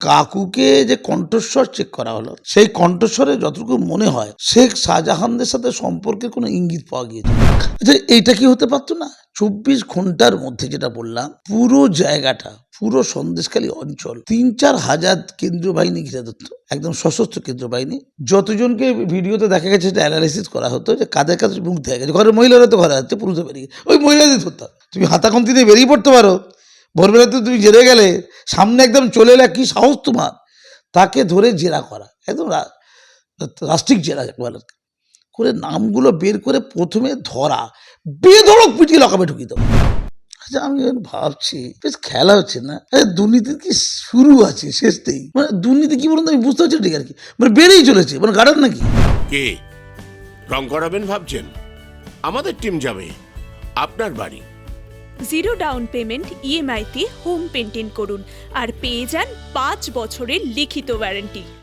কাকুকে যে কণ্ঠস্বর চেক করা হলো, সেই কণ্ঠস্বরে যতটুকু মনে হয়, শেখ শাহজাহানদের সাথে সম্পর্কের কোনো ইঙ্গিত পাওয়া গিয়েছে। আচ্ছা এইটা কি হতে পারতো না? চব্বিশ ঘণ্টার মধ্যে যেটা বললাম, পুরো জায়গাটা, পুরো সন্দেশখালী অঞ্চল, তিন চার হাজার কেন্দ্রীয় বাহিনী ঘিরে ধরতো, একদম সশস্ত্র কেন্দ্রীয় বাহিনী। যতজনকে ভিডিওতে দেখা গেছে, সেটা অ্যানালাইসিস করা হতো যে কাদের কাছে মুখ দেখা গেছে। ঘরের মহিলারা তো ঘরে আছে পুরুষে বেরিয়ে ওই মহিলাদের ধরতাম তুমি হাতাখন্তি দিয়ে বেরিয়ে পড়তে পারো। ভোরবেলাতে তুমি জেরে গেলে, সামনে একদম চলে এলে কি সাহস তোমার? তাকে ধরে জেরা করা, একদম রাষ্ট্রিক জেরা বলে। করে নামগুলো বের করে প্রথমে ধরা, বেধড়ক পিটিয়ে লকাবে ঢুকিয়ে দেবো। আচ্ছা আমি ভাবছি, বেশ খেলা হচ্ছে না? আরে কি শুরু আছে শেষ নেই? মানে দুর্নীতি কি বলুন আমি বুঝতে পারছি ঠিক আর কি। মানে বেড়েই চলেছে মানে গার্ডার নাকি? কে? রং করাবেন ভাবছেন? আমাদের টিম যাবে, আপনার বাড়ি। জিরো ডাউন পেমেন্ট ইএমআইতে হোম পেন্টেন করুন আর পেয়ে যান পাঁচ বছরের লিখিত ওয়ারেন্টি।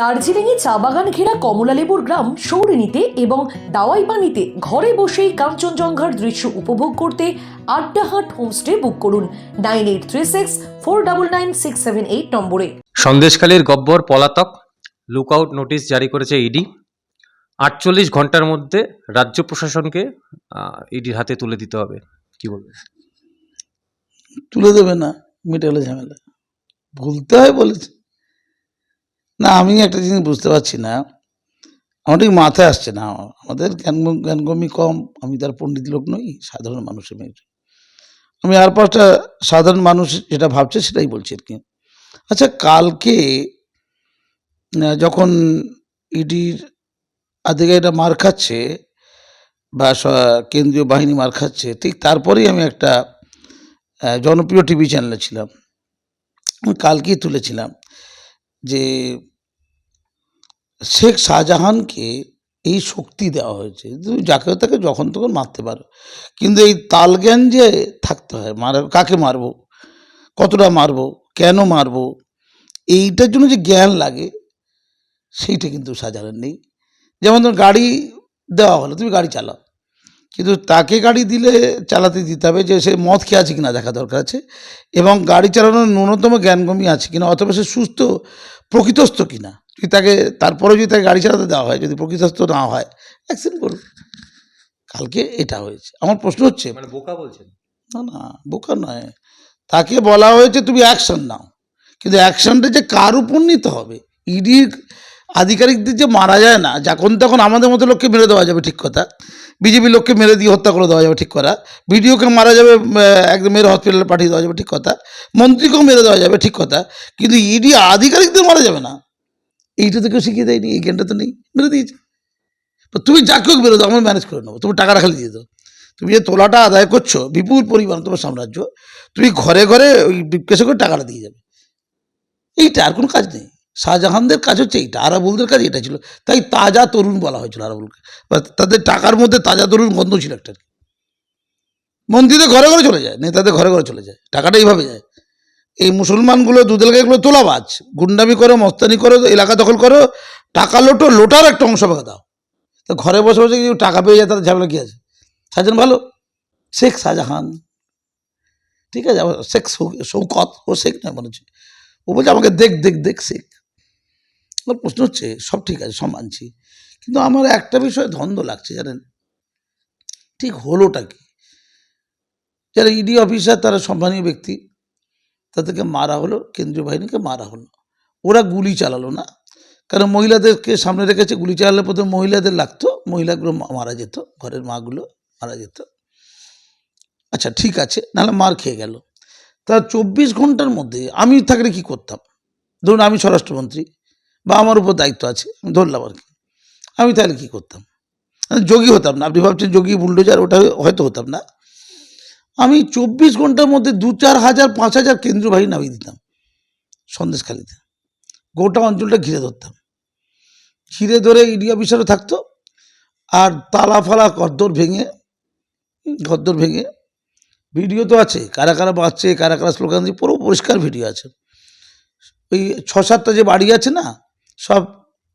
দার্জিলিংয়ে চা বাগান ঘেরা কমলালেবুর গ্রাম সৌরিনীতে এবং দাওয়াই পানিতে ঘরে বসেই কাঞ্চনজঙ্ঘার দৃশ্য উপভোগ করতে আড্ডাহাট হোমস্টে বুক করুন nine eight three six four double nine six seven eight নম্বরে। সন্দেশখালীর গব্বর পলাতক লুকআউট নোটিশ জারি করেছে ইডি। আটচল্লিশ ঘণ্টার মধ্যে রাজ্য প্রশাসনকে ইডির হাতে তুলে দিতে হবে। কি বলবেন? তুলে দেবে না মিটালে ঝামেলা। বলতে হয় বলেছে। না, আমি একটা জিনিস বুঝতে পারছি না। আমার ঠিক মাথায় আসছে না। আমাদের জ্ঞান জ্ঞানগম্যি কম। আমি তার পণ্ডিত লোক নই, সাধারণ মানুষের মেয়ে। আমি আর পাঁচটা সাধারণ মানুষ যেটা ভাবছে সেটাই বলছি আর কি। আচ্ছা কালকে যখন ইডির আধিকারিকরা মার খাচ্ছে বা কেন্দ্রীয় বাহিনী মার খাচ্ছে, ঠিক তারপরেই আমি একটা জনপ্রিয় টিভি চ্যানেলে ছিলাম। কালকেই তুলেছিলাম যে শেখ শাহজাহানকে এই শক্তি দেওয়া হয়েছে। তুমি যাকে তাকে যখন তখন মারতে পারো। কিন্তু এই তালজ্ঞান যে থাকতে হয়, মার, কাকে মারবো? কতটা মারবো? কেন মারবো? এইটার জন্য যে জ্ঞান লাগে, সেইটা কিন্তু শাহজাহানের নেই। যেমন ধর গাড়ি দেওয়া হলো, তুমি গাড়ি চালাও। কিন্তু তাকে গাড়ি দিলে চালাতে দিতে হবে যে সে মদ খেয়ে আছে কিনা দেখা দরকার আছে এবং গাড়ি চালানোর ন্যূনতম জ্ঞানগম্য আছে কিনা অথবা সে সুস্থ, প্রকৃতস্থ কিনা। যদি তাকে তারপরেও যদি তাকে গাড়ি চালাতে দেওয়া হয় যদি প্রকৃতস্থ না হয় অ্যাক্সিডেন্ট করবে কালকে এটা হয়েছে। আমার প্রশ্ন হচ্ছে মানে বোকা বলছেন? না না বোকা নয়। তাকে বলা হয়েছে তুমি অ্যাকশন নাও। কিন্তু অ্যাকশনটা যে কার উপর নিতে হবে? ইডির আধিকারিকদের যে মারা যায় না যখন তখন আমাদের মতো লোককে মেরে দেওয়া যাবে ঠিক কথা। বিজেপি লোককে মেরে দিয়ে হত্যা করে দেওয়া যাবে ঠিক কথা। বিডিওকে মারা যাবে একদম মেরে হসপিটালে পাঠিয়ে দেওয়া যাবে ঠিক কথা। মন্ত্রীকেও মেরে দেওয়া যাবে ঠিক কথা। কিন্তু ইডি আধিকারিকদের মারা যাবে না। এইটা তো কেউ শিখিয়ে দেয়নি, এই জ্ঞানটা তো নেই, মেরে দিয়েছে। তুমি যাকে হোক মেরে দাও, আমরা ম্যানেজ করে নেব। তুমি টাকাটা খালি দিয়ে দাও। তুমি যে তোলাটা আদায় করছ, বিপুল পরিমাণ তোমার সাম্রাজ্য, তুমি ঘরে ঘরে ওই বিকাশে করে টাকাটা দিয়ে যাবে। এইটা আর কোনো কাজ নেই। শাহজাহানদের কাজ হচ্ছে এইটা, আরাবুলদের কাজ এটা ছিল। তাই তাজা তরুণ বলা হয়েছিল আরাবুলকে। বা তাদের টাকার মধ্যে তাজা তরুণ গন্ধ ছিল একটা। মন্দিরে ঘরে ঘরে চলে যায়, নেতাদের ঘরে ঘরে চলে যায়, টাকাটা এইভাবে যায়। এই মুসলমানগুলো দুধেল গাইগুলো তোলাবাজ। গুন্ডামি করো, মস্তানি করো, এলাকা দখল করো, টাকা লোটো, লোটার একটা অংশ আমাকে দাও। তো ঘরে বসে বসে কেউ টাকা পেয়ে যায়, তাদের ঝামেলা কী আছে? শাহজাহান ভালো? শেখ শাহজাহান। ঠিক আছে, আবার শেখ শৌকত, ও শেখ নয় মনে হচ্ছে। ও বলছে, আমাকে দেখ দেখ দেখ শেখ। আমার প্রশ্ন হচ্ছে, সব ঠিক আছে, সব মানছি। কিন্তু আমার একটা বিষয়ে দ্বন্দ্ব লাগছে, জানেন? ঠিক হলোটা কি? যারা ইডি অফিসার, তারা সম্মানীয় ব্যক্তি। তাদেরকে মারা হলো, কেন্দ্রীয় বাহিনীকে মারা হলো। ওরা গুলি চালালো না, কারণ মহিলাদেরকে সামনে রেখেছে, গুলি চালালে প্রথমে মহিলাদের লাগতো, মহিলাগুলো মারা যেত, ঘরের মাগুলো মারা যেত। আচ্ছা ঠিক আছে, নাহলে মার খেয়ে গেল। তা চব্বিশ ঘণ্টার মধ্যে আমি থাকলে কি করতাম? ধরুন আমি স্বরাষ্ট্রমন্ত্রী বা আমার উপর দায়িত্ব আছে, আমি ধরলাম আর কি। আমি তাহলে কি করতাম? যোগী হতাম না, আপনি ভাবছেন যোগী বুলডোজার, ওটা হয়তো হতাম না। আমি চব্বিশ ঘণ্টার মধ্যে দু, চার হাজার, পাঁচ হাজার কেন্দ্রীয় বাহিনী নামিয়ে দিতাম সন্দেশখালিতে। গোটা অঞ্চলটা ঘিরে ধরতাম। ঘিরে ধরে ইডি অফিসারও থাকতো আর তালা ফালা গদ্দর ভেঙে গদ্দর ভেঙে ভিডিও তো আছে, কারা কারা বাঁচছে, কারা কারা স্লোগান দিয়ে পুরো পরিষ্কার ভিডিও আছে। ওই ছ, সাতটা যে বাড়ি আছে না, সব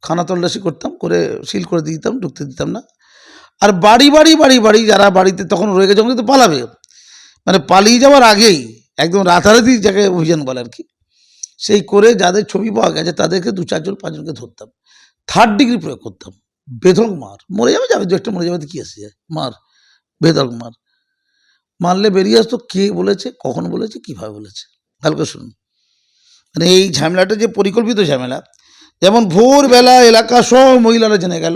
খানা তল্লাশি করতাম, করে সিল করে দিতাম, ঢুকতে দিতাম না। আর বাড়ি বাড়ি বাড়ি বাড়ি যারা বাড়িতে তখন রয়ে গেছে তো পালাবে। মানে পালিয়ে যাওয়ার আগেই, একদম রাতারাতি যাকে অভিযান বলে আর কি, সেই করে যাদের ছবি পাওয়া গেছে তাদেরকে দু চারজন, পাঁচজনকে ধরতাম। থার্ড ডিগ্রি প্রয়োগ করতাম। বেধক মার। মরে যাবে যাবে, দু মরে যাবে কী আসে যায় মার বেধক মার। মারলে বেরিয়ে আসতো, কে বলেছে, কখন বলেছে, কীভাবে বলেছে। ভালো করে শুনুন। মানে এই ঝামেলাটা যে পরিকল্পিত ঝামেলা, যেমন ভোরবেলা এলাকা সব মহিলারা জেনে গেল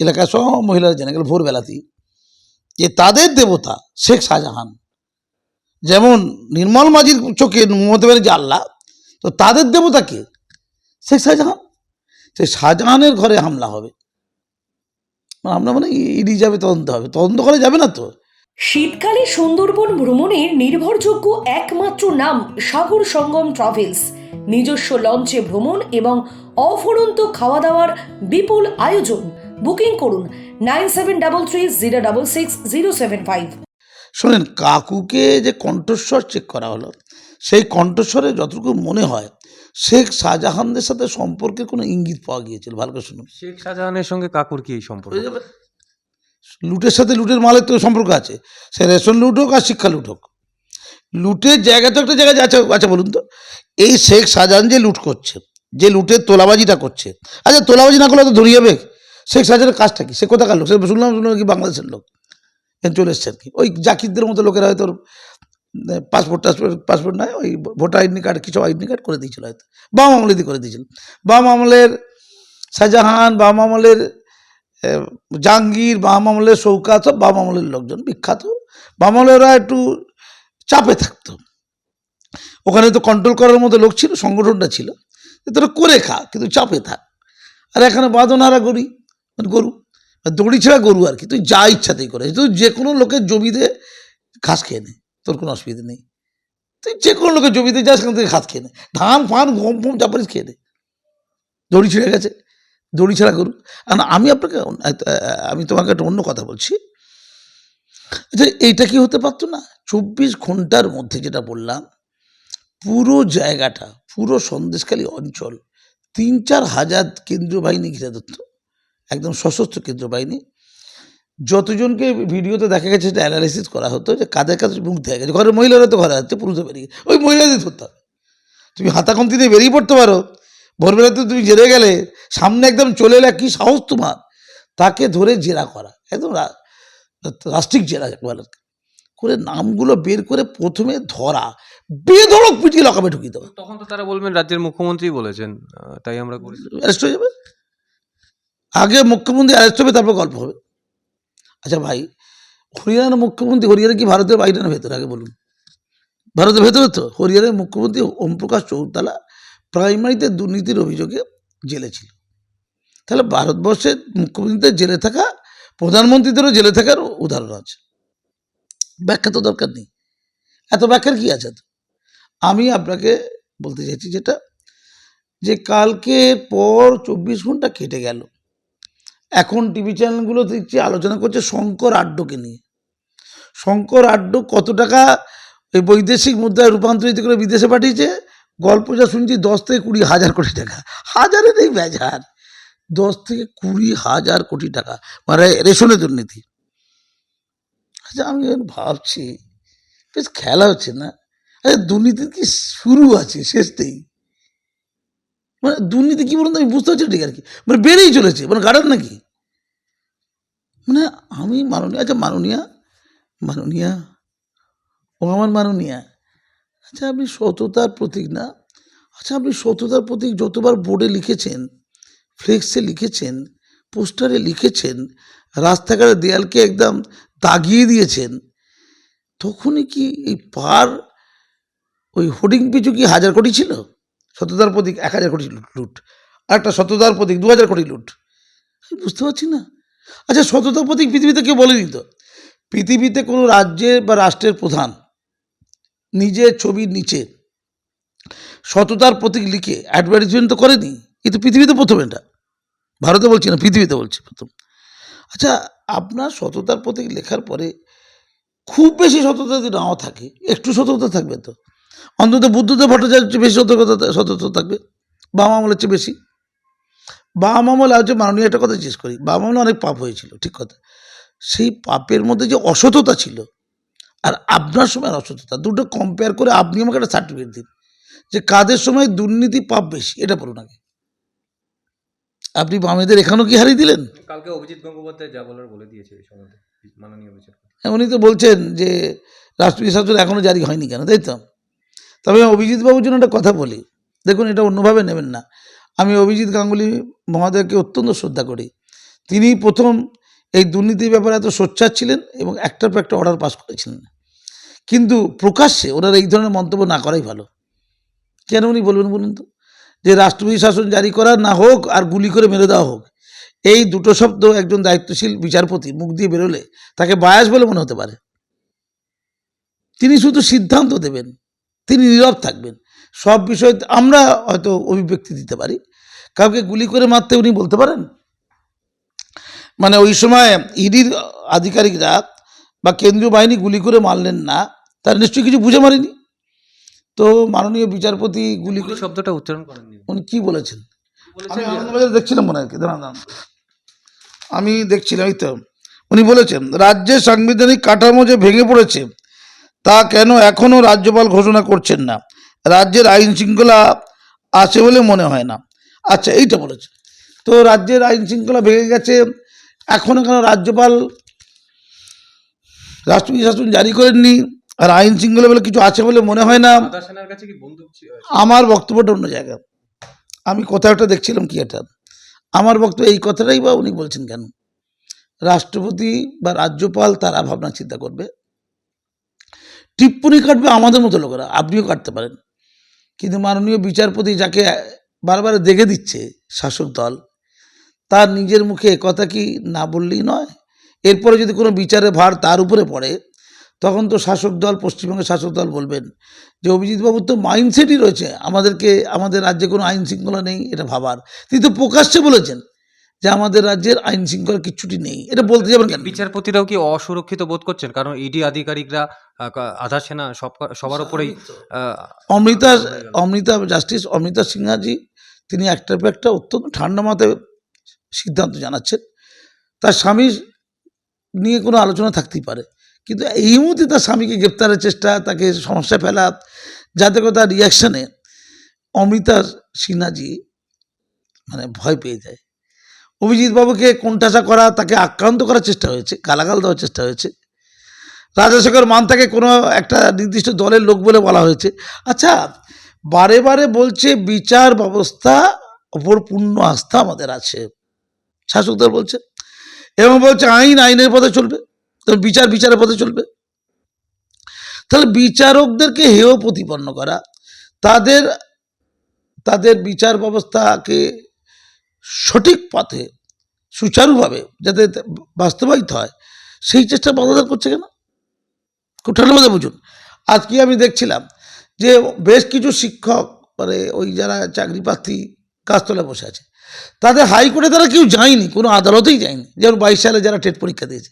এলাকা সব মহিলারা জেনে গেল ভোরবেলাতেই। যে তাদের দেবতা শেখ শাহজাহান। যেমন নির্মল মাঝির চোখে মমতা ব্যানার্জি আল্লাহ, তো তাদের দেবতা কে? শেখ শাহজাহান। সেই শাহজাহানের ঘরে হামলা হবে। মানে আমরা মানে ইডি যাবে, তদন্ত হবে। তদন্ত করে যাবে না তো? শীতকালে সুন্দরবন ভ্রমণের নির্ভরযোগ্য একমাত্র নাম সাগর সঙ্গম ট্রাভেলস। নিজস্ব লঞ্চে ভ্রমণ এবং অফুরন্ত খাওয়া দাওয়ার বিপুল আয়োজন। বুকিং করুন nine seven double three zero double six zero seven five. শোনেন কাকুকে যে কণ্ঠস্বর চেক করা হলো সেই কণ্ঠস্বরে যতটুকু মনে হয় শেখ শাহজাহানদের সাথে সম্পর্কে কোনো ইঙ্গিত পাওয়া গিয়েছিল ভালো করে শুনুন। শেখ শাহজাহানের সঙ্গে কাকুর কি এই সম্পর্ক? হয়ে যাবে। লুটের সাথে লুটের মালের তো সম্পর্ক আছে সে রেশন লুট হোক আর শিক্ষা লুট হোক। লুটের জায়গা তো একটা জায়গায় আছে আচ্ছা বলুন তো। এই শেখ শাহজাহান যে লুট করছে যে লুটের তোলাবাজিটা করছে আচ্ছা তোলাবাজি না করলে তো ধরিয়ে যাবে শেখ শাহজাহানের কাজটা কি? সে কোথাকার লোক? সে শুনলাম শুনলাম কি বাংলাদেশের লোক। চলে এসছে আর কি। ওই জাকিরদের মতো লোকেরা হয়তো পাসপোর্ট টাসপোর্ট পাসপোর্ট নয়, ওই ভোটার আইডি কার্ড, কিছু আইডি কার্ড করে দিয়েছিল হয়তো। বাম আমলেদি করে দিয়েছিল। বাম আমলের শাহজাহান, বাম আমলের জাহাঙ্গীর, বাম আমলের শৌকাত সব বাম আমলের লোকজন বিখ্যাত। বাম আমলেরা একটু চাপে থাকতো। ওখানে তো কন্ট্রোল করার মতো লোক ছিল, সংগঠনটা ছিল। তোরা করে খা, কিন্তু চাপে থাক। আর এখানে বাঁধনারা গরি মানে গরু। মানে দড়ি ছেঁড়া গরু আর কি। তুই যা ইচ্ছাতেই করে। তুই যে কোনো লোকের জমিতে ঘাস খেয়ে নে। তোর কোনো অসুবিধা নেই। তুই যে কোনো লোকের জমিতে যাস, সেখান থেকে ঘাস খেয়ে নে। ধান, ফান, গম, ফম, যা পারিস খেয়ে নে। দড়ি ছিঁড়ে গেছে। দড়ি ছাড়া গরু। আর আমি আপনাকে আমি তোমাকে একটা অন্য কথা বলছি। আচ্ছা এইটা কি হতে পারতো না? চব্বিশ ঘণ্টার মধ্যে যেটা বললাম, পুরো জায়গাটা, পুরো সন্দেশখালী অঞ্চল, তিন চার হাজার কেন্দ্রীয় বাহিনী ঘিরে ধরত। একদম সশস্ত্র কেন্দ্রীয় বাহিনী। যতজনকে ভিডিওতে দেখা গেছে সেটা অ্যানালাইসিস করা হতো যে কাদের কাছে মুখ দেখা গেছে। ঘরের মহিলারা তো ঘরে আছে পুরুষও বেরিয়ে ওই মহিলাদের ধরতে হবে। তুমি হাতাখন্তি দিয়ে বেরিয়ে পড়তে পারো। ভোরবেলাতে তুমি জেরে গেলে সামনে একদম চলে এলে কী সাহস তোমার? তাকে ধরে জেরা করা। একদম রাষ্ট্রিক জেরা বলে। করে নামগুলো বের করে প্রথমে ধরা। বেধড়ক পিটিয়ে লকাবে ঢুকিয়ে দেওয়া। তখন তো তারা বলবেন রাজ্যের মুখ্যমন্ত্রী বলেছেন তাই আমরা করি। অ্যারেস্ট হয়ে যাবে। আগে মুখ্যমন্ত্রী অ্যারেস্ট হবে, তারপর গল্প হবে। আচ্ছা ভাই, হরিয়ানার মুখ্যমন্ত্রী হরিয়ানা কি ভারতের বাইরে না ভেতরে? আগে বলুন। ভারতের ভেতরে তো, হরিয়ানার মুখ্যমন্ত্রী ওমপ্রকাশ চৌতালা প্রাইমারিতে দুর্নীতির অভিযোগে জেলে ছিল। তাহলে ভারতবর্ষের মুখ্যমন্ত্রীদের জেলে থাকা, প্রধানমন্ত্রীদেরও জেলে থাকার উদাহরণ আছে। ব্যাখ্যা তো দরকার নেই। এত ব্যাখ্যার কি আছে? আমি আপনাকে বলতে চাইছি যেটা, যে কালকে পর চব্বিশ ঘণ্টা কেটে গেল। এখন টিভি চ্যানেলগুলো দেখছি, আলোচনা করছে শঙ্কর আড্ডকে নিয়ে। শঙ্কর আড্ড কত টাকা ওই বৈদেশিক মুদ্রায় রূপান্তরিত করে বিদেশে পাঠিয়েছে? গল্প যা শুনছি, দশ থেকে কুড়ি হাজার কোটি টাকা। হাজারে নেই বেজার দশ থেকে কুড়ি হাজার কোটি টাকা। মানে রেশনের দুর্নীতি। আচ্ছা আমি ভাবছি, বেশ খেলা হচ্ছে না? আচ্ছা দুর্নীতির কি শুরু আছে, শেষ নেই? মানে দুর্নীতি কি বলুন তো, আমি বুঝতে পারছি ঠিক আর কি। মানে বেড়েই চলেছে। মানে গার্ডার নাকি? মানে আমি মাননীয় আচ্ছা মাননীয়া মাননীয়া ও আমার মাননীয়া। আচ্ছা আপনি সততার প্রতীক না? আচ্ছা আপনি সততার প্রতীক যতবার বোর্ডে লিখেছেন, ফ্লেক্সে লিখেছেন, পোস্টারে লিখেছেন রাস্তাঘাটের দেয়ালকে একদম দাগিয়ে দিয়েছেন, তখনই কি এই পার ওই হোর্ডিং পিছু কি হাজার কোটি ছিল? সততার প্রতীক এক হাজার কোটি লুট। আর একটা সততার প্রতীক দু হাজার কোটি লুট। আমি বুঝতে পারছি না। আচ্ছা সততা প্রতীক পৃথিবীতে কেউ বলেনি তো? পৃথিবীতে কোনো রাজ্যের বা রাষ্ট্রের প্রধান নিজের ছবির নিচে সততার প্রতীক লিখে অ্যাডভার্টাইজমেন্ট তো করেনি? কিন্তু পৃথিবীতে প্রথম এটা। ভারতে বলছি না, পৃথিবীতে বলছি প্রথম। আচ্ছা আপনার সততার প্রতীক লেখার পরে খুব বেশি সততা যদি নাও থাকে, একটু সততা থাকবে তো? অন্তত বুদ্ধদেব ভট্টাচার্য বেশি সতর্কতা সততা থাকবে, বাম আমলের চেয়ে বেশি? বাম আমলে হচ্ছে মাননীয় একটা কথা জিজ্ঞেস করি। বাম আমলে অনেক পাপ হয়েছিল। ঠিক কথা। সেই পাপের মধ্যে যে অসততা ছিল আর আপনার সময় অসততা দুটো কম্পেয়ার করে আপনি আমাকে একটা সার্টিফিকেট দিন যে কাদের সময় দুর্নীতি পাপ বেশি এটা বলুন আগে। আপনি বামেদের এখানেও কি হারিয়ে দিলেন? কালকে অভিজিৎ গঙ্গোপাধ্যায় যা বলার বলে দিয়েছে এই সম্বন্ধে মাননীয় বিচারপতি হ্যাঁ, উনি তো বলছেন যে রাষ্ট্রীয় শাসন এখনও জারি হয়নি কেন তাই তো? তবে অভিজিৎবাবুর জন্য একটা কথা বলি। দেখুন এটা অন্যভাবে নেবেন না। আমি অভিজিৎ গাঙ্গুলি মহোদয়কে অত্যন্ত শ্রদ্ধা করি। তিনি প্রথম এই দুর্নীতির ব্যাপারে এত সোচ্চার ছিলেন এবং একটার পর একটা অর্ডার পাস করেছিলেন। কিন্তু প্রকাশ্যে ওনার এই ধরনের মন্তব্য না করাই ভালো। কেন উনি বলবেন বলুন তো? যে রাষ্ট্রপতি শাসন জারি করা না হোক আর গুলি করে মেরে দেওয়া হোক, এই দুটো শব্দ একজন দায়িত্বশীল বিচারপতি মুখ দিয়ে বেরোলে তাকে বায়াস বলে মনে হতে পারে। তিনি শুধু সিদ্ধান্ত দেবেন, তিনি নীরব থাকবেন। সব বিষয়ে আমরা হয়তো অভিব্যক্তি দিতে পারি। কাউকে গুলি করে মারতে উনি বলতে পারেন? মানে ওই সময় ইডির আধিকারিকরা বা কেন্দ্রীয় বাহিনী গুলি করে মারলেন না তার নিশ্চয়ই কিছু বুঝে মারেনি। তো মাননীয় বিচারপতি গুলি করে শব্দটা উচ্চারণ করেননি। উনি কি বলেছেন? আমি দেখছিলাম মনে হয় দাঁড়ান আমি দেখছিলাম এই তো। উনি বলেছেন রাজ্যের সাংবিধানিক কাঠামো যে ভেঙে পড়েছে তা কেন এখনও রাজ্যপাল ঘোষণা করছেন না? রাজ্যের আইন শৃঙ্খলা আছে বলে মনে হয় না। আচ্ছা এইটা বলেছে। তো রাজ্যের আইন শৃঙ্খলা ভেঙে গেছে। এখনও কেন রাজ্যপাল রাষ্ট্রপতি শাসন জারি করেননি? আর আইন শৃঙ্খলা বলে কিছু আছে বলে মনে হয় না? আমার বক্তব্যটা অন্য জায়গায়। আমি কোথাও একটা দেখছিলাম কি এটা? আমার বক্তব্য এই কথাটাই বা উনি বলছেন কেন? রাষ্ট্রপতি বা রাজ্যপাল তারা ভাবনা চিন্তা করবে। টিপ্পনি কাটবে আমাদের মতো লোকেরা। আপনিও কাটতে পারেন। কিন্তু মাননীয় বিচারপতি যাকে বারবার দেখে দিচ্ছে শাসক দল। তার নিজের মুখে কথা কি না বললেই নয়? এরপরে যদি কোনো বিচারে ভার তার উপরে পড়ে তখন তো শাসক দল পশ্চিমবঙ্গের শাসক দল বলবেন যে অভিজিৎবাবুর তো মাইন্ডসেটই রয়েছে। আমাদেরকে আমাদের রাজ্যে কোনো আইন শৃঙ্খলা নেই। এটা ভাবার। তিনি তো প্রকাশ্যে বলেছেন যে আমাদের রাজ্যের আইন শৃঙ্খলা কিচ্ছুটি নেই। এটা বলতে যাবেন কেন? বিচারপতিরাও কি অসুরক্ষিত বোধ করছেন? কারণ ইডি আধিকারিকরা আহ, কা- আধা সেনা সব সবার উপরেই অমৃতা অমৃতা জাস্টিস অমৃতা সিনহাজি তিনি একটার পর একটা অত্যন্ত ঠান্ডা মাথায় সিদ্ধান্ত জানাচ্ছেন। তার স্বামী নিয়ে কোনো আলোচনা থাকতেই পারে। কিন্তু এই মুহূর্তে তার স্বামীকে গ্রেপ্তারের চেষ্টা, তাকে সমস্যায় ফেলা, যাতে করে তার রিয়াকশানে অমৃতা সিনহাজি মানে ভয় পেয়ে যায়। অভিজিৎ বাবুকে কোণঠাসা করা, তাকে আক্রান্ত করার চেষ্টা হয়েছে, গালাগাল দেওয়ার চেষ্টা হয়েছে। রাজাশেখর মান্তাকে কোনো একটা নির্দিষ্ট দলের লোক বলে বলা হয়েছে। আচ্ছা বারে বারে বলছে, বিচার ব্যবস্থা ওপর পূর্ণ আস্থা আমাদের আছে। শাসক দল বলছে এবং বলছে, আইন আইনের পথে চলবে। তো বিচার বিচারের পথে চলবে। তাহলে বিচারকদেরকে হেয় প্রতিপন্ন করা, তাদের তাদের বিচার ব্যবস্থাকে সঠিক পথে, সুচারুভাবে যাতে বাস্তবায়িত হয়, সেই চেষ্টা বাধাদার করছে কেন? খুব ঠান্ডা বুঝুন। আজকে আমি দেখছিলাম যে বেশ কিছু শিক্ষক মানে ওই যারা চাকরি প্রার্থী গাছতলায় বসে আছে, তাদের হাইকোর্টে তারা কেউ যায়নি, কোনো আদালতেই যায়নি। যেমন বাইশ সালে যারা টেট পরীক্ষা দিয়েছে,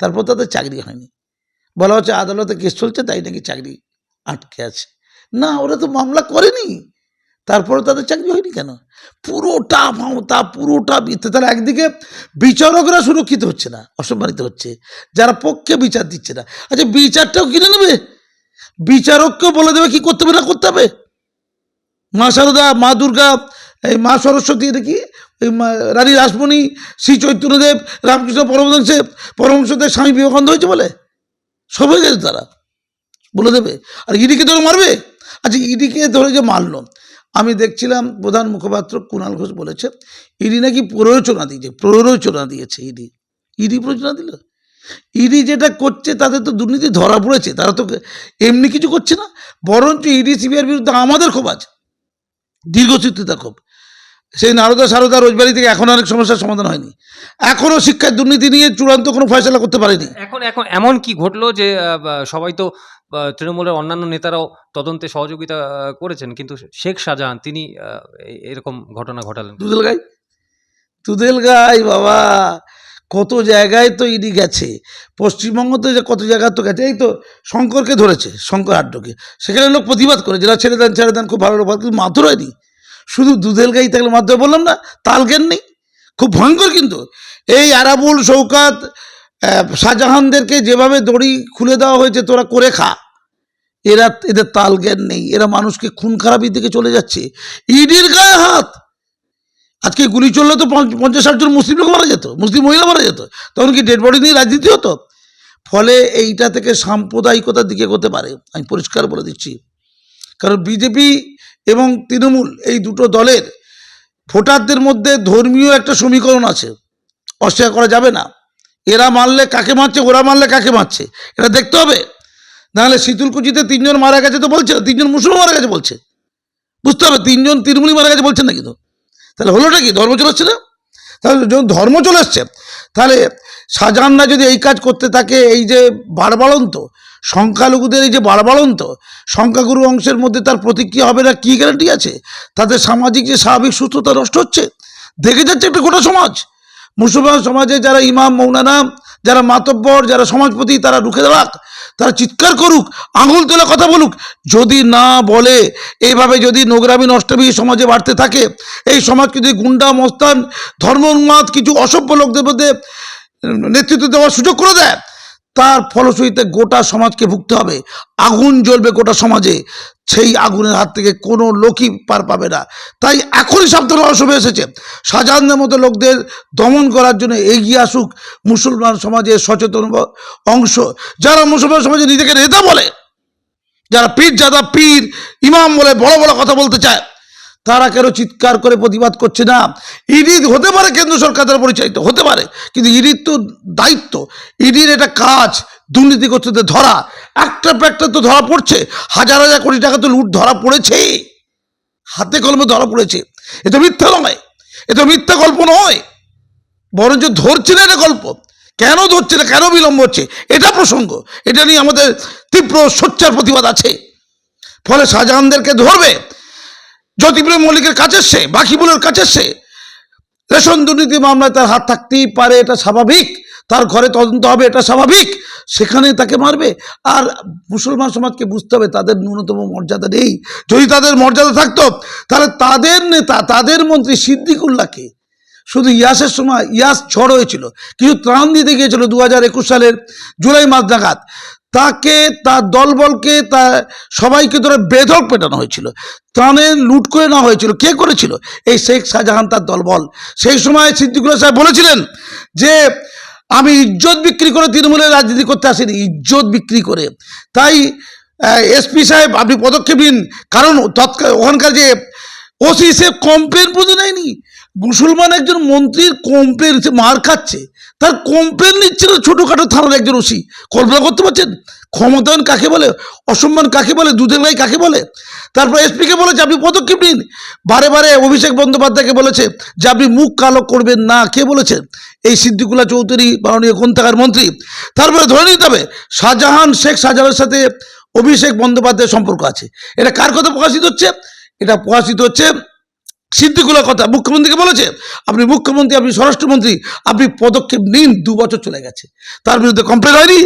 তারপর তাদের চাকরি হয়নি। বলা হচ্ছে আদালতে কেস চলছে, তাই নাকি চাকরি আটকে আছে। না, ওরা তো মামলা করেনি। তারপরে তাদের চাকরি হয়নি কেন? পুরোটা তা পুরোটা মিথ্যে তাহলে একদিকে বিচারকরা সুরক্ষিত হচ্ছে না, অসম্মানিত হচ্ছে, যারা পক্ষে বিচার দিচ্ছে না। আচ্ছা বিচারটাও কিনে নেবে? বিচারককেও বলে দেবে কি করতে হবে, না করতে হবে? মা সারদা, মা দুর্গা, এই মা সরস্বতী, এটা কি? মা- রানী রাসমণি, শ্রী চৈতন্যদেব, রামকৃষ্ণ পরমহংসে পরমহংসদেব স্বামী বিবেকানন্দ হয়েছে বলে? সব হয়ে গেছে তারা। বলে দেবে। আর ইডিকে ধরে মারবে? আচ্ছা ইডিকে ধরে যে মারলো, আমি দেখছিলাম প্রধান মুখপাত্র কুণাল ঘোষ বলেছে, ইডি নাকি প্ররোচনা দিয়েছে প্ররোচনা দিয়েছে ইডি। ইডি প্ররোচনা দিল? ইডি যেটা করছে তাদের তো দুর্নীতি ধরা পড়েছে তারা তো এমনি কিছু করছে না বরঞ্চ ইডি সিবিআর বিরুদ্ধে আমাদের ক্ষোভ আছে দীর্ঘসূত্রিতা ক্ষোভ। সেই নারদা সারদা রোজবাড়ি থেকে এখন অনেক সমস্যার সমাধান হয়নি এখনও শিক্ষার দুর্নীতি নিয়ে চূড়ান্ত কোনো ফয়সলা করতে পারেনি। এখন এখন এমন কি ঘটলো যে সবাই তো তৃণমূলের অন্যান্য নেতারাও তদন্তে সহযোগিতা করেছেন কিন্তু শেখ শাহজাহান তিনি এরকম ঘটনা ঘটালেন। দুধেল গাই দুধেল গাই বাবা কত জায়গায় তো ইডি গেছে। পশ্চিমবঙ্গ তো যে কত জায়গায় তো গেছে, এই তো শঙ্করকে ধরেছে, শঙ্কর আড্ডকে সেখানে লোক প্রতিবাদ করে যারা ছেড়ে দেন ছেড়ে দেন, খুব ভালো লোক, কিন্তু মাথুর হয়নি। শুধু দুধেল গাই থাকলে মাধ্যমে বললাম না, তাল জ্ঞান নেই? খুব ভয়ঙ্কর কিন্তু। এই আরাবুল শৌকাত শাহজাহানদেরকে যেভাবে দড়ি খুলে দেওয়া হয়েছে, তোরা করে খা। এরা, এদের তাল জ্ঞান নেই, এরা মানুষকে খুন খারাপির দিকে চলে যাচ্ছে। ইডির গায়ে হাত! আজকে গুলি চললে তো পঞ্চ- পঞ্চাশ ষাট জন মুসলিম লোক মারা যেত, মুসলিম মহিলা মারা যেত। তখন কি ডেড বডি নিয়ে রাজনীতি হতো? ফলে এইটা থেকে সাম্প্রদায়িকতার দিকে হতে পারে, আমি পরিষ্কার বলে দিচ্ছি। কারণ বিজেপি এবং তৃণমূল, এই দুটো দলের ভোটারদের মধ্যে ধর্মীয় একটা সমীকরণ আছে। অস্বীকার করা যাবে না। এরা মারলে কাকে মারছে, ওরা মারলে কাকে মারছে, এটা দেখতে হবে। নাহলে শীতলকুচিতে তিনজন মারা গেছে তো বলছে, তিনজন মুসলমান মারা গেছে বলছে। বুঝতে হবে, তিনজন তৃণমূলই মারা গেছে বলছেন না কিন্তু। তাহলে হলোটা কি? ধর্ম চলে এসছে না? তাহলে যখন ধর্ম চলে এসছে, তাহলে শাহজাহানরা যদি এই কাজ করতে থাকে, এই যে বাড়বাড়ন্ত সংখ্যালঘুদের এই যে বাড়বাড়ন্ত সংখ্যাগুরু অংশের মধ্যে তার প্রতিক্রিয়া হবে না, কী গ্যারান্টি আছে? তাদের সামাজিক যে স্বাভাবিক সুস্থতা নষ্ট হচ্ছে? দেখে যাচ্ছে একটা গোটা সমাজ। মুসলমান সমাজে যারা ইমাম, মৌলানা, যারা মাতব্বর, যারা সমাজপতি, তারা রুখে দাঁড়াক। তারা চিৎকার করুক, আঙুল তোলে কথা বলুক। যদি না বলে, এইভাবে যদি নোগ্রামী নষ্টমী সমাজে বাড়তে থাকে, এই সমাজ যদি গুন্ডা, মস্তান ধর্ম উন্মাদ কিছু অসভ্য লোকদের মধ্যে নেতৃত্ব দেওয়ার সুযোগ করে দেয় তার ফলশ্রুতিতে গোটা সমাজকে ভুগতে হবে। আগুন জ্বলবে গোটা সমাজে। সেই আগুনের হাত থেকে কোনো লোকই পার পাবে না। তাই এখনই সাবধান সময় এসেছে। শাহজাহানের মতো লোকদের দমন করার জন্য এগিয়ে আসুক মুসলমান সমাজের সচেতন অংশ। যারা মুসলমান সমাজে নিজেকে নেতা বলে, যারা পীর যাদা পীর, ইমাম বলে বড় বড় কথা বলতে চায় তারা কেন চিৎকার করে প্রতিবাদ করছে না? ইডি হতে পারে কেন্দ্র সরকার দ্বারা পরিচালিত, হতে পারে। কিন্তু ইডির তো দায়িত্ব। ইডির এটা কাজ, দুর্নীতি করতে ধরা। একটা প্যাকটা তো ধরা পড়ছে। হাজার হাজার কোটি টাকা তো লুট ধরা পড়েছে। হাতে কলমে ধরা পড়েছে। এটা মিথ্যা নয়। এটা মিথ্যা গল্প নয়। বরঞ্চ ধরছে না এটা গল্প। কেন ধরছে না? কেন বিলম্ব হচ্ছে? এটা প্রসঙ্গ। এটা নিয়ে আমাদের তীব্র সোচ্চার প্রতিবাদ আছে। ফলে শাহজাহানদেরকে ধরবে। জ্যোতিপ্রিয় মল্লিকের কাছে সে বাকিবুলের কাছে সে রেশন দুর্নীতি মামলায় তার হাত থাকতেই পারে, এটা স্বাভাবিক। তার ঘরে তদন্ত হবে, এটা স্বাভাবিক। সেখানে তাকে মারবে। আর মুসলমান সমাজকে বুঝতে হবে, তাদের ন্যূনতম মর্যাদা নেই। যদি তাদের মর্যাদা থাকতো, তাহলে তাদের নেতা, তাদের মন্ত্রী সিদ্দিকুল্লাহকে শুধু ইয়াসের সময়, ইয়াস ঝড় হয়েছিল। কিছু ত্রাণ দিতে গিয়েছিল দু হাজার একুশ সালের জুলাই মাস নাগাদ। তাকে, তার দলবলকে তা সবাইকে ধরে বেধক পেটানো হয়েছিল। ত্রাণে লুট করে নেওয়া হয়েছিল। কে করেছিল? এই শেখ শাহজাহান তার দলবল। সেই সময় সিদ্দিকুল্লাহ সাহেব বলেছিলেন যে, আমি ইজ্জত বিক্রি করে তৃণমূলের রাজনীতি করতে আসিনি, ইজ্জত বিক্রি করে। তাই এসপি সাহেব, আপনি পদক্ষেপ নিন। কারণ তৎকাল, ওখানকার যে ওসি সে কমপ্লেন পর্যন্ত নেয়নি। মুসলমান একজন মন্ত্রীর কমপ্লেন সে মার খাচ্ছে, তার কমপ্লেন নিচ্ছে না ছোটোখাটো থানার একজন ওসি। কল্পনা করতে পারছেন? ক্ষমতায়ন কাকে বলে? অসম্মান কাকে বলে? দুধের গাই কাকে বলে? তারপর এসপিকে বলেছে, আপনি পদক্ষেপ নিন। বারে বারে অভিষেক বন্দ্যোপাধ্যায়কে বলেছে যে, আপনি মুখ কালো করবেন না। কে বলেছেন এই সিদ্দিকুল্লাহ চৌধুরী, মাননীয় গ্রন্থাগার মন্ত্রী। তারপরে ধরে নিতে হবে, শাহজাহান শেখ শাহজাহানের সাথে অভিষেক বন্দ্যোপাধ্যায়ের সম্পর্ক আছে। এটা কার কথা প্রকাশিত হচ্ছে? এটা প্রকাশিত হচ্ছে সিদ্দিকুল্লার কথা মুখ্যমন্ত্রীকে বলেছে। আপনি মুখ্যমন্ত্রী, আপনি স্বরাষ্ট্রমন্ত্রী, আপনি পদক্ষেপ নিন, দু বছর চলে গেছে। তার বিরুদ্ধে কমপ্লেন হয়নি,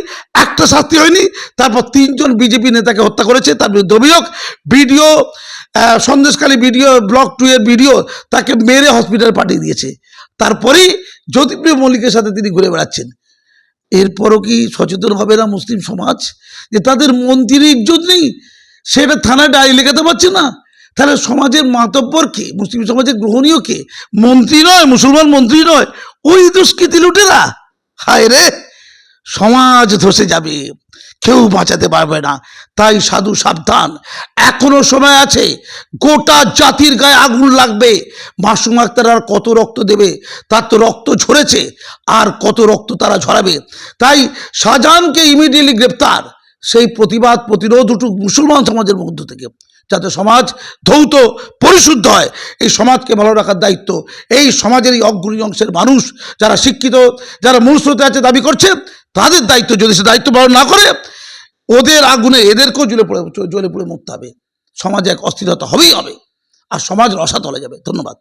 একটা শাস্তি হয়নি, তারপর তিনজন বিজেপি নেতাকে হত্যা করেছে, তার বিরুদ্ধে অভিযোগ, video Sandeshkhali video block two এর ভিডিও তাকে মেরে হসপিটাল পাঠিয়ে দিয়েছে। তারপরেই জ্যোতিপ্রিয় মল্লিকের সাথে তিনি ঘুরে বেড়াচ্ছেন। এরপরও কি সচেতন হবে না মুসলিম সমাজ? যে তাদের মন্ত্রীর ইজ্জত নেই, সেটা থানায় ডায়েরি লেখাতে পারছে না। তাহলে সমাজের মাতব্বর কে? মুসলিম সমাজের গ্রহণীয় কে? মন্ত্রী নয়, মুসলমান মন্ত্রী নয়। ওই দুষ্কৃতি লুটেরা? হায় রে! সমাজ ধসে যাবে। কেউ বাঁচাতে পারবে না। তাই সাধু সাবধান। এখনও সময় আছে। গোটা জাতির গায়ে আগুন লাগবে। মাসুম আক্তার আর কত রক্ত দেবে? তার তো রক্ত ঝরেছে। আর কত রক্ত তারা ঝরাবে? তাই শাহজাহানকে ইমিডিয়েটলি গ্রেপ্তার। সেই প্রতিবাদ, প্রতিরোধ উঠুক মুসলমান সমাজের মধ্য থেকে। যাতে সমাজ ধৌত, পরিশুদ্ধ হয়। এই সমাজকে ভালো রাখার দায়িত্ব। এই সমাজের এই অগ্রণী অংশের মানুষ যারা শিক্ষিত, যারা মূল স্রোতে আছে দাবি করছে, তাদের দায়িত্ব যদি সে দায়িত্ব পালন না করে, ওদের আগুনে এদেরকেও জ্বলে পড়ে জ্বলে পড়ে মরতে হবে। সমাজে এক অস্থিরতা হবেই হবে। আর সমাজ রসাতলে যাবে। ধন্যবাদ।